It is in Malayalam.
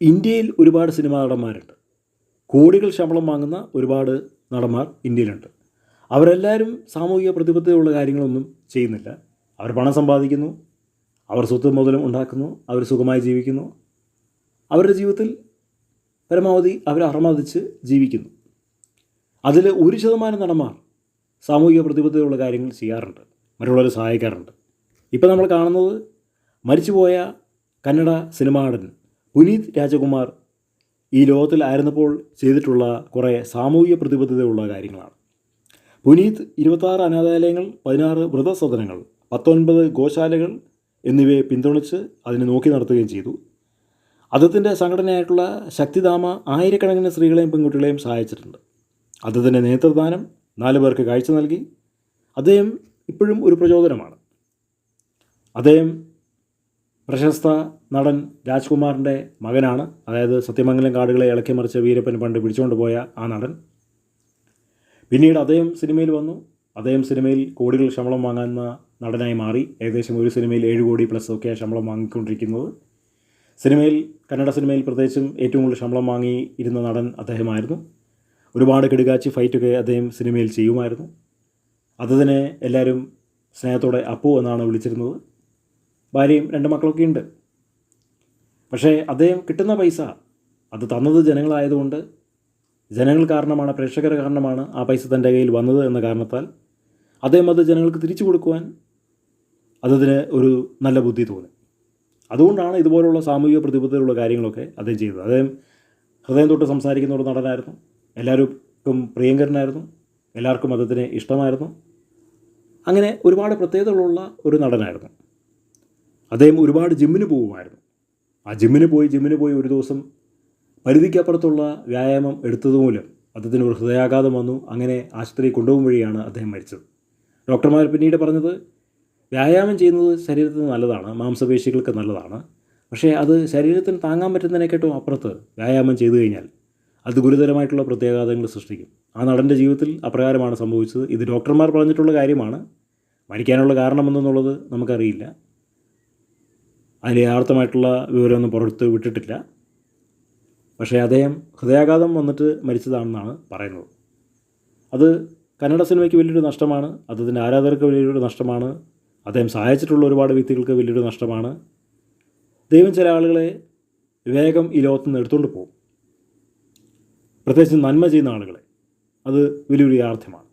ഇന്ത്യയിൽ ഒരുപാട് സിനിമാ നടന്മാരുണ്ട്. കോടികൾ ശമ്പളം വാങ്ങുന്ന ഒരുപാട് നടന്മാർ ഇന്ത്യയിലുണ്ട്. അവരെല്ലാവരും സാമൂഹിക പ്രതിബദ്ധതയുള്ള കാര്യങ്ങളൊന്നും ചെയ്യുന്നില്ല. അവർ പണം സമ്പാദിക്കുന്നു അവർ സ്വത്ത് മുതലും ഉണ്ടാക്കുന്നു അവർ സുഖമായി ജീവിക്കുന്നു. അവരുടെ ജീവിതത്തിൽ പരമാവധി അവർ അർമാദിച്ച് ജീവിക്കുന്നു. അതിൽ ഒരു ശതമാനം നടന്മാർ സാമൂഹിക പ്രതിബദ്ധതയുള്ള കാര്യങ്ങൾ ചെയ്യാറുണ്ട്. മറ്റുള്ളവരെ സഹായിക്കാറുണ്ട്. ഇപ്പോൾ നമ്മൾ കാണുന്നത് മരിച്ചുപോയ കന്നഡ സിനിമാ നടൻ പുനീത് രാജകുമാർ ഈ ലോകത്തിലായിരുന്നപ്പോൾ ചെയ്തിട്ടുള്ള കുറേ സാമൂഹിക പ്രതിബദ്ധതയുള്ള കാര്യങ്ങളാണ്. പുനീത് ഇരുപത്താറ് അനാഥാലയങ്ങൾ പതിനാറ് വൃതസദനങ്ങൾ പത്തൊൻപത് ഗോശാലകൾ എന്നിവയെ പിന്തുണച്ച് അതിനെ നോക്കി നടത്തുകയും ചെയ്തു. അദ്ദേഹത്തിന്റെ സംഘടനയായിട്ടുള്ള ശക്തിധാമ ആയിരക്കണക്കിന് സ്ത്രീകളെയും പെൺകുട്ടികളെയും സഹായിച്ചിട്ടുണ്ട്. അദ്ദേഹത്തിന്റെ നേതൃദാനം നാല് പേർക്ക് കാഴ്ച നൽകി. അദ്ദേഹം ഇപ്പോഴും ഒരു പ്രചോദനമാണ്. അദ്ദേഹം പ്രശസ്ത നടൻ രാജ്കുമാറിന്റെ മകനാണ്. അതായത് സത്യമംഗലം കാടുകളെ ഇളക്കി മറിച്ച വീരപ്പൻ പണ്ട് പിടിച്ചുകൊണ്ട് പോയ ആ നടൻ. പിന്നീട് അദ്ദേഹം സിനിമയിൽ വന്നു. അദ്ദേഹം സിനിമയിൽ കോടികൾ ശമ്പളം വാങ്ങുന്ന നടനായി മാറി. ഏകദേശം ഒരു സിനിമയിൽ ഏഴ് കോടി പ്ലസ് ഒക്കെ ശമ്പളം വാങ്ങിക്കൊണ്ടിരിക്കുന്നത്. സിനിമയിൽ കന്നഡ സിനിമയിൽ പ്രത്യേകിച്ചും ഏറ്റവും കൂടുതൽ ശമ്പളം വാങ്ങി ഇരുന്ന നടൻ അദ്ദേഹമായിരുന്നു. ഒരുപാട് കിടുകാച്ചി ഫൈറ്റൊക്കെ അദ്ദേഹം സിനിമയിൽ ചെയ്യുമായിരുന്നു. അതുതന്നെ എല്ലാവരും സ്നേഹത്തോടെ അപ്പു എന്നാണ് വിളിച്ചിരുന്നത്. ഭാര്യയും രണ്ട് മക്കളൊക്കെ ഉണ്ട് പക്ഷേ അദ്ദേഹം കിട്ടുന്ന പൈസ അത് തന്നത് ജനങ്ങളായതുകൊണ്ട് ജനങ്ങൾ കാരണമാണ് പ്രേക്ഷകർ കാരണമാണ് ആ പൈസ തന്റെ കയ്യിൽ വന്നത് എന്ന കാരണത്താൽ അദ്ദേഹം അത് ജനങ്ങൾക്ക് തിരിച്ചു കൊടുക്കുവാൻ അതതിന് ഒരു നല്ല ബുദ്ധി തോന്നി. അതുകൊണ്ടാണ് ഇതുപോലുള്ള സാമൂഹിക പ്രതിബദ്ധതയുള്ള കാര്യങ്ങളൊക്കെ അദ്ദേഹം ചെയ്തത്. അദ്ദേഹം ഹൃദയം തൊട്ട് സംസാരിക്കുന്ന ഒരു നടനായിരുന്നു. എല്ലാവർക്കും പ്രിയങ്കരനായിരുന്നു. എല്ലാവർക്കും അദ്ദേഹത്തിന് ഇഷ്ടമായിരുന്നു. അങ്ങനെ ഒരുപാട് പ്രത്യേകതകളുള്ള ഒരു നടനായിരുന്നു. അദ്ദേഹം ഒരുപാട് ജിമ്മിന് പോകുമായിരുന്നു. ആ ജിമ്മിന് പോയി ജിമ്മിന് പോയി ഒരു ദിവസം പരിധിക്കപ്പുറത്തുള്ള വ്യായാമം എടുത്തത് മൂലം അദ്ദേഹത്തിന് ഒരു ഹൃദയാഘാതം വന്നു. അങ്ങനെ ആശുപത്രിയിൽ കൊണ്ടുപോകും വഴിയാണ് അദ്ദേഹം മരിച്ചത്. ഡോക്ടർമാർ പിന്നീട് പറഞ്ഞത് വ്യായാമം ചെയ്യുന്നത് ശരീരത്തിന് നല്ലതാണ് മാംസപേശികൾക്ക് നല്ലതാണ്. പക്ഷേ അത് ശരീരത്തിന് താങ്ങാൻ പറ്റുന്നതിനെക്കാട്ടും അപ്പുറത്ത് വ്യായാമം ചെയ്തു കഴിഞ്ഞാൽ അത് ഗുരുതരമായിട്ടുള്ള പ്രത്യാഘാതങ്ങൾ സൃഷ്ടിക്കും. ആ നടന്റെ ജീവിതത്തിൽ അപ്രകാരമാണ് സംഭവിച്ചത്. ഇത് ഡോക്ടർമാർ പറഞ്ഞിട്ടുള്ള കാര്യമാണ്. മരിക്കാനുള്ള കാരണമെന്നുള്ളത് നമുക്കറിയില്ല. അതിൽ യഥാർത്ഥമായിട്ടുള്ള വിവരമൊന്നും പുറത്ത് വിട്ടിട്ടില്ല. പക്ഷേ അദ്ദേഹം ഹൃദയാഘാതം വന്നിട്ട് മരിച്ചതാണെന്നാണ് പറയുന്നത്. അത് കന്നഡ സിനിമയ്ക്ക് വലിയൊരു നഷ്ടമാണ് അദ്ദേഹത്തിന്റെ ആരാധകർക്ക് വലിയൊരു നഷ്ടമാണ് അദ്ദേഹം സഹായിച്ചിട്ടുള്ള ഒരുപാട് വ്യക്തികൾക്ക് വലിയൊരു നഷ്ടമാണ്. ദൈവം ചില ആളുകളെ വേഗം ഈ ലോകത്ത് നിന്ന് എടുത്തുകൊണ്ട് പോകും. പ്രത്യേകിച്ച് നന്മ ചെയ്യുന്ന ആളുകളെ. അത് വലിയൊരു യാഥാർത്ഥ്യമാണ്.